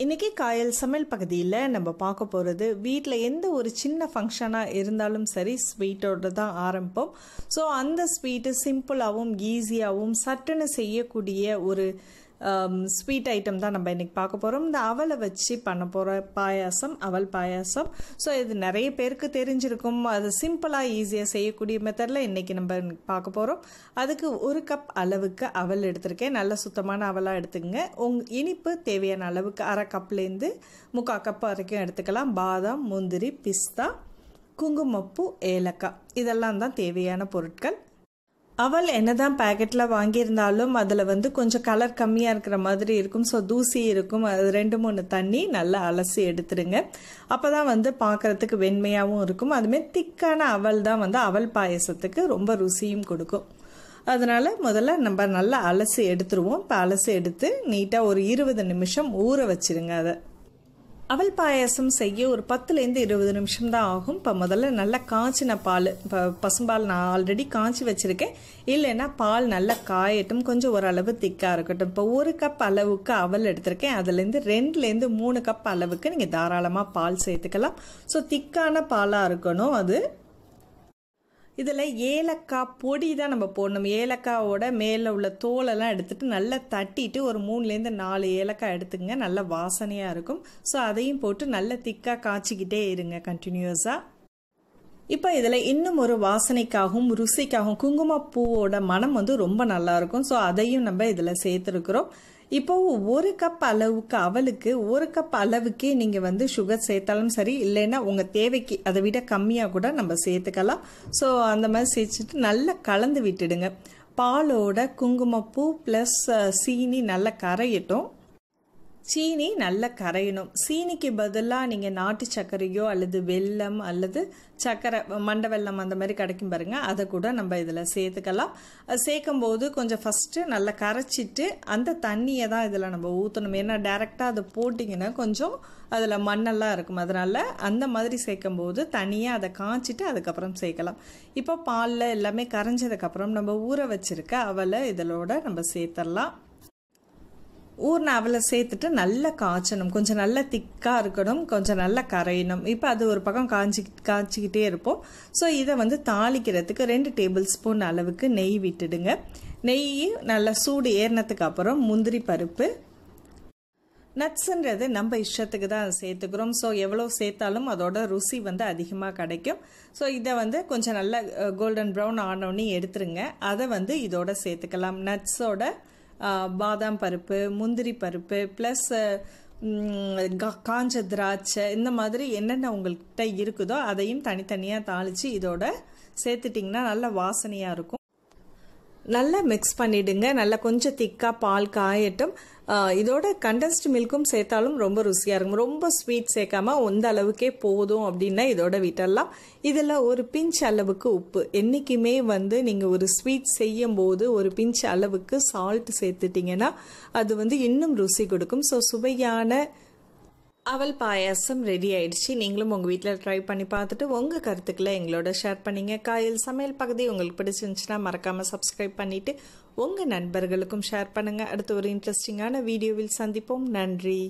இன்றைக்கி காயல் சமையல் பகுதியில் நம்ம பார்க்க போகிறது வீட்டில் எந்த ஒரு சின்ன ஃபங்க்ஷனாக இருந்தாலும் சரி ஸ்வீட்டோடு தான் ஆரம்பிப்போம். ஸோ அந்த ஸ்வீட்டு சிம்பிளாகவும் ஈஸியாகவும் சட்டுன்னு செய்யக்கூடிய ஒரு Um, ஸ்வீட் ஐட்டம் தான் நம்ம இன்றைக்கி பார்க்க போகிறோம் இந்த அவலை வச்சு பண்ண போகிற பாயாசம் அவல் பாயாசம். ஸோ இது நிறைய பேருக்கு தெரிஞ்சிருக்கும். அது சிம்பிளாக ஈஸியாக செய்யக்கூடிய மெத்தடில் இன்றைக்கி நம்ம பார்க்க போகிறோம் அதுக்கு ஒரு கப் அளவுக்கு அவல் எடுத்திருக்கேன். நல்ல சுத்தமான அவலாக எடுத்துக்கங்க. உங் இனிப்பு தேவையான அளவுக்கு அரை கப்லேருந்து முக்கால் கப் வரைக்கும் எடுத்துக்கலாம். பாதாம் முந்திரி பிஸ்தா குங்குமப்பூ ஏலக்காய். இதெல்லாம் தான் தேவையான பொருட்கள். அவள் என்னதான் பேக்கெட்டில் வாங்கியிருந்தாலும் அதில் வந்து கொஞ்சம் கலர் கம்மியாக இருக்கிற மாதிரி இருக்கும். ஸோ தூசி இருக்கும். அது ரெண்டு மூணு தண்ணி நல்லா அலசி எடுத்துடுங்க அப்போ தான் வந்து பார்க்குறதுக்கு வெண்மையாகவும் இருக்கும். அதுமாரி திக்கான அவல் தான் வந்து அவல் பாயசத்துக்கு ரொம்ப ருசியும் கொடுக்கும். அதனால் முதல்ல நம்ம நல்லா அலசி எடுத்துருவோம். இப்போ அலசி எடுத்து நீட்டாக ஒரு இருபது நிமிஷம் ஊற வச்சுருங்க அதை. அவல் பாயாசம் செய்ய ஒரு பத்துலேருந்து இருபது நிமிஷம் தான் ஆகும். இப்போ முதல்ல நல்லா காய்ச்சின பால் இப்போ பசும்பால் நான் ஆல்ரெடி காய்ச்சி வச்சுருக்கேன். இல்லைன்னா பால் நல்லா காயட்டும். கொஞ்சம் ஓரளவு திக்காக இருக்கட்டும். இப்போ ஒரு கப் அளவுக்கு அவல் எடுத்திருக்கேன். அதுலேருந்து ரெண்டுலேருந்து மூணு கப் அளவுக்கு நீங்கள் தாராளமாக பால் சேர்த்துக்கலாம். ஸோ திக்கான பாலாக இருக்கணும் அது. இதில் ஏலக்காய் பொடி தான் நம்ம போடணும். ஏலக்காவோட மேலே உள்ள தோலெல்லாம் எடுத்துகிட்டு நல்லா தட்டிட்டு ஒரு மூணுலேருந்து நாலு ஏலக்காய் எடுத்துங்க நல்ல வாசனையாக இருக்கும். ஸோ அதையும் போட்டு நல்ல திக்காக காய்ச்சிக்கிட்டே இருங்க கண்டினியூஸாக இப்போ இதில் இன்னும் ஒரு வாசனைக்காகவும் ருசிக்காகவும் குங்குமப்பூவோட மனம் வந்து ரொம்ப நல்லாயிருக்கும் ஸோ அதையும் நம்ம இதில் சேர்த்துருக்குறோம். இப்போ ஒரு கப் அளவுக்கு அவளுக்கு ஒரு கப் அளவுக்கே நீங்கள் வந்து சுகர் சேர்த்தாலும் சரி இல்லைன்னா உங்கள் தேவைக்கு அதை விட கம்மியாக கூட நம்ம சேர்த்துக்கலாம். ஸோ அந்த மாதிரி சேர்த்துட்டு நல்லா கலந்து விட்டுடுங்க. பாலோட குங்குமப்பூ ப்ளஸ் சீனி நல்லா கரையட்டும். சீனி நல்லா கரையணும். சீனிக்கு பதிலாக நீங்கள் நாட்டு சர்க்கரையோ அல்லது வெல்லம் அல்லது சர்க்கரை மண்டை வெல்லம் அந்த மாதிரி கிடைக்கும் பாருங்கள் அதை கூட நம்ம இதில் சேர்த்துக்கலாம். சேர்க்கும் போது கொஞ்சம் ஃபஸ்ட்டு நல்லா கரைச்சிட்டு அந்த தண்ணியை தான் இதில் நம்ம ஊற்றணும் ஏன்னா டேரெக்டாக அதை போட்டிங்கன்னா கொஞ்சம் அதில் மண்ணெல்லாம் இருக்கும். அதனால் அந்த மாதிரி சேர்க்கும் போது தனியாக அதை காய்ச்சிட்டு அதுக்கப்புறம் சேர்க்கலாம். இப்போ பாலில் எல்லாமே கரைஞ்சதுக்கப்புறம் நம்ம ஊற வச்சுருக்க அவலை இதலோட நம்ம சேர்த்துடலாம் ஊர்ன அவளை சேர்த்துட்டு நல்லா காய்ச்சணும். கொஞ்சம் நல்லா திக்காக இருக்கணும். கொஞ்சம் நல்லா கரையணும். இப்போ அது ஒரு பக்கம் காய்ச்சி காய்ச்சிக்கிட்டே இருப்போம். ஸோ இதை வந்து தாளிக்கிறதுக்கு ரெண்டு டேபிள் ஸ்பூன் அளவுக்கு நெய் விட்டுடுங்க. நெய் நல்லா சூடு ஏறினதுக்கு அப்புறம் முந்திரி பருப்பு. நட்ஸுன்றது நம்ம இஷ்டத்துக்கு தான் சேர்த்துக்கிறோம். ஸோ எவ்வளோ சேர்த்தாலும் அதோட ருசி வந்து அதிகமாக கிடைக்கும். ஸோ இதை வந்து கொஞ்சம் நல்லா கோல்டன் ப்ரௌன் ஆனோடனே எடுத்துருங்க. அதை வந்து இதோட சேர்த்துக்கலாம். நட்ஸோட பாதாம் பருப்பு முந்திரி பருப்பு ப்ளஸ் காஞ்ச திராட்சை இந்த மாதிரி என்னென்ன உங்கள்கிட்ட இருக்குதோ அதையும் தனித்தனியாக தாளித்து இதோட சேர்த்துட்டிங்கன்னா நல்ல வாசனையாக இருக்கும். நல்லா மிக்ஸ் பண்ணிவிடுங்க நல்லா கொஞ்சம் திக்காக பால் காயட்டும். இதோட கண்டென்ஸ்டு மில்க்கும் சேர்த்தாலும் ரொம்ப ருசியாக இருக்கும். ரொம்ப ஸ்வீட் சேர்க்காமல் இந்த அளவுக்கே போதும் அப்படின்னா இதோட விட்டுடலாம் இதில் ஒரு பிஞ்ச் அளவுக்கு உப்பு. என்றைக்குமே வந்து நீங்கள் ஒரு ஸ்வீட் செய்யும் போது ஒரு பிஞ்ச் அளவுக்கு சால்ட் சேர்த்துட்டிங்கன்னா அது வந்து இன்னும் ருசி கொடுக்கும். ஸோ சுவையான அவள் பாயாசம் ரெடி ஆயிடுச்சு. நீங்களும் உங்கள் வீட்டில் ட்ரை பண்ணி பார்த்துட்டு உங்கள் கருத்துக்களை எங்களோட ஷேர் பண்ணிங்க. காயல் சமையல் பகுதி உங்களுக்கு பிடிச்சிருந்துச்சுன்னா மறக்காமல் சப்ஸ்கிரைப் பண்ணிவிட்டு உங்கள் நண்பர்களுக்கும் ஷேர் பண்ணுங்கள் அடுத்து ஒரு இன்ட்ரெஸ்டிங்கான வீடியோவில் சந்திப்போம். நன்றி.